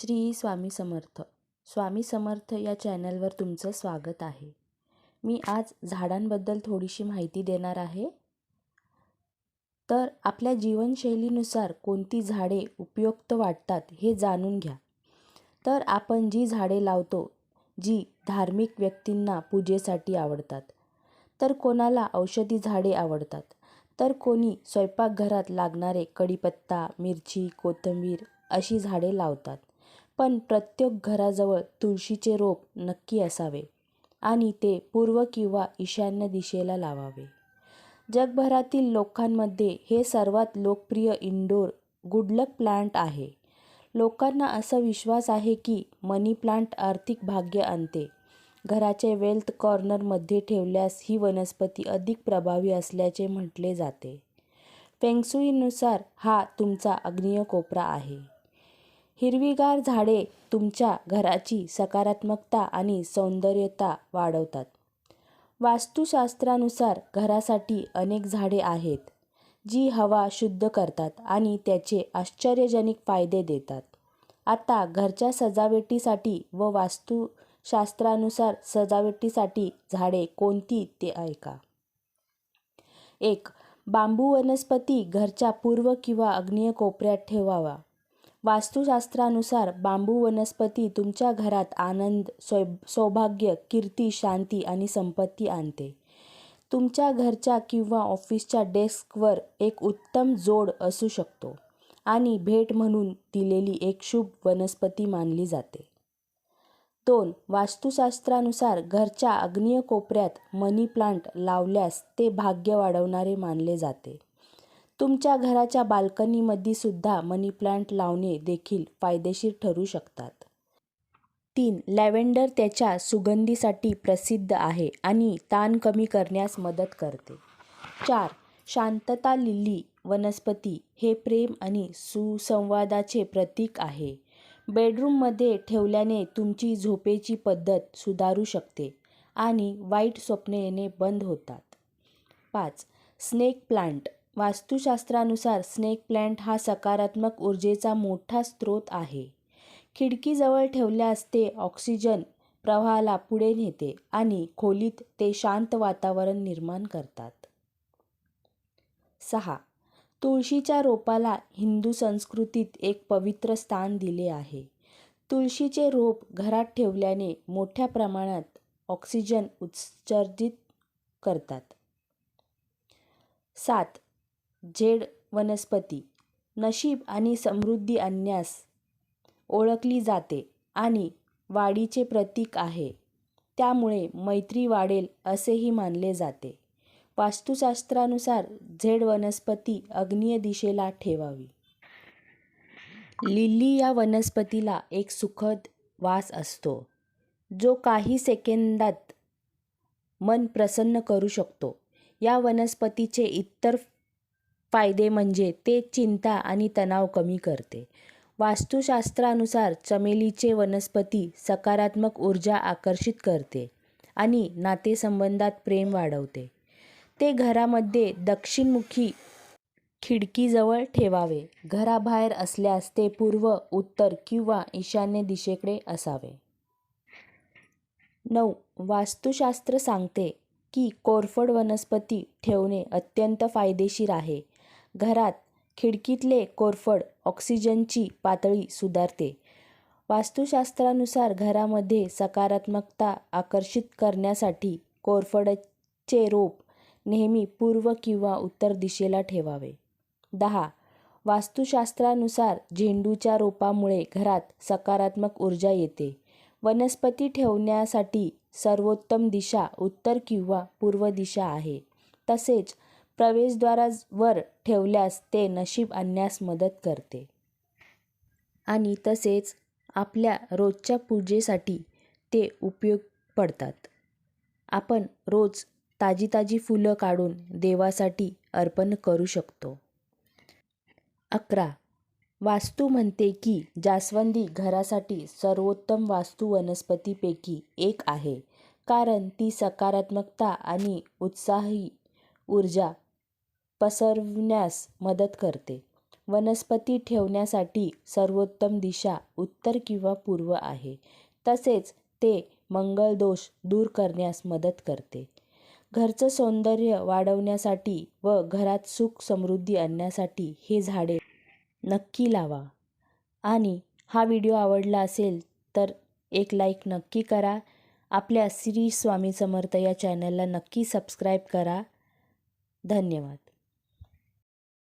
श्री स्वामी समर्थ. स्वामी समर्थ या चॅनलवर तुमचं स्वागत आहे. मी आज झाडांबद्दल थोडीशी माहिती देणार आहे. तर आपल्या जीवनशैलीनुसार कोणती झाडे उपयुक्त वाटतात हे जाणून घ्या. तर आपण जी झाडे लावतो जी धार्मिक व्यक्तींना पूजेसाठी आवडतात. तर कोणाला औषधी झाडे आवडतात? तर कोणी स्वयंपाकघरात लागणारे कढीपत्ता मिरची कोथिंबीर अशी झाडे लावतात. पण प्रत्येक घराजवळ तुळशीचे रोप नक्की असावे आणि ते पूर्व किंवा ईशान्य दिशेला लावावे. जगभरातील लोकांमध्ये हे सर्वात लोकप्रिय इनडोर गुडलक प्लांट आहे. लोकांना असा विश्वास आहे की मनी प्लांट आर्थिक भाग्य आणते. घराचे वेल्थ कॉर्नरमध्ये ठेवल्यास ही वनस्पती अधिक प्रभावी असल्याचे म्हटले जाते. फेंगसुईनुसार हा तुमचा आग्नेय कोपरा आहे. हिरवीगार झाडे तुमच्या घराची सकारात्मकता आणि सौंदर्यता वाढवतात. वास्तुशास्त्रानुसार घरासाठी अनेक झाडे आहेत जी हवा शुद्ध करतात आणि त्याचे आश्चर्यजनक फायदे देतात. आता घरच्या सजावटीसाठी व वास्तुशास्त्रानुसार सजावटीसाठी झाडे कोणती ते ऐका. एक बांबू वनस्पती घरच्या पूर्व किंवा अग्नीय कोपऱ्यात ठेवावा. वास्तुशास्त्रानुसार बांबू वनस्पती तुमच्या घरात आनंद सौ सौभाग्य कीर्ती शांती आणि संपत्ती आणते. तुमच्या घरच्या किंवा ऑफिसच्या डेस्कवर एक उत्तम जोड असू शकतो आणि भेट म्हणून दिलेली एक शुभ वनस्पती मानली जाते. दोन वास्तुशास्त्रानुसार घरच्या अग्नीय कोपऱ्यात मनी प्लांट लावल्यास ते भाग्य वाढवणारे मानले जाते. तुमच्या घराच्या बाल्कनीमध्ये सुद्धा मनी प्लांट लावणे देखील फायदेशीर ठरू शकतात. तीन लॅव्हेंडर त्याच्या सुगंधीसाठी प्रसिद्ध आहे आणि ताण कमी करण्यास मदत करते. चार शांतता लिली वनस्पती हे प्रेम आणि सुसंवादाचे प्रतीक आहे. बेडरूममध्ये ठेवल्याने तुमची झोपेची पद्धत सुधारू शकते आणि वाईट स्वप्ने येणे बंद होतात. पाच स्नेक प्लांट वास्तुशास्त्रानुसार स्नेक प्लांट हा सकारात्मक ऊर्जेचा मोठा स्रोत आहे. खिडकीजवळ ठेवल्यास ते ऑक्सिजन प्रवाहाला पुढे नेते आणि खोलीत ते शांत वातावरण निर्माण करतात. सहा. तुळशीच्या रोपाला हिंदू संस्कृतीत एक पवित्र स्थान दिले आहे. तुळशीचे रोप घरात ठेवल्याने मोठ्या प्रमाणात ऑक्सिजन उत्सर्जित करतात. सात. झेड वनस्पती नशीब आणि समृद्धी आणण्यास ओळखली जाते आणि वाढीचे प्रतीक आहे. त्यामुळे मैत्री वाढेल असेही मानले जाते. वास्तुशास्त्रानुसार झेड वनस्पती अग्नीय दिशेला ठेवावी. लिली या वनस्पतीला एक सुखद वास असतो जो काही सेकंदात मन प्रसन्न करू शकतो. या वनस्पतीचे इतर फायदे म्हणजे ते चिंता आणि तणाव कमी करते. वास्तुशास्त्रानुसार चमेलीचे वनस्पती सकारात्मक ऊर्जा आकर्षित करते आणि नातेसंबंधात प्रेम वाढवते. ते घरामध्ये दक्षिणमुखी खिडकीजवळ ठेवावे. घराबाहेर असल्यास ते पूर्व उत्तर किंवा ईशान्य दिशेकडे असावे. नऊ. वास्तुशास्त्र सांगते की कोरफड वनस्पती ठेवणे अत्यंत फायदेशीर आहे. घरात खिडकीतले कोरफड ऑक्सिजनची पातळी सुधारते. वास्तुशास्त्रानुसार घरामध्ये सकारात्मकता आकर्षित करण्यासाठी कोरफडचे रोप नेहमी पूर्व किंवा उत्तर दिशेला ठेवावे. दहा वास्तुशास्त्रानुसार झेंडूच्या रोपामुळे घरात सकारात्मक ऊर्जा येते. वनस्पती ठेवण्यासाठी सर्वोत्तम दिशा उत्तर किंवा पूर्व दिशा आहे. तसेच प्रवेशद्वारावर ठेवल्यास ते नशीब आणण्यास मदत करते. आणि तसेच आपल्या रोजच्या पूजेसाठी ते उपयोग पडतात. आपण रोज ताजी ताजी फुलं काढून देवासाठी अर्पण करू शकतो. अकरा. वास्तू म्हणते की जास्वंदी घरासाठी सर्वोत्तम वास्तू वनस्पतीपैकी एक आहे. कारण ती सकारात्मकता आणि उत्साही ऊर्जा पसरवण्यास मदत करते. वनस्पती ठेवण्यासाठी सर्वोत्तम दिशा उत्तर किंवा पूर्व आहे. तसेच ते मंगलदोष दूर करण्यास मदत करते. घरचं सौंदर्य वाढवण्यासाठी व घरात सुख समृद्धी आणण्यासाठी हे झाडे नक्की लावा. आणि हा व्हिडिओ आवडला असेल तर एक लाईक नक्की करा. आपल्या श्री स्वामी समर्थ या चॅनलला नक्की सबस्क्राईब करा. धन्यवाद.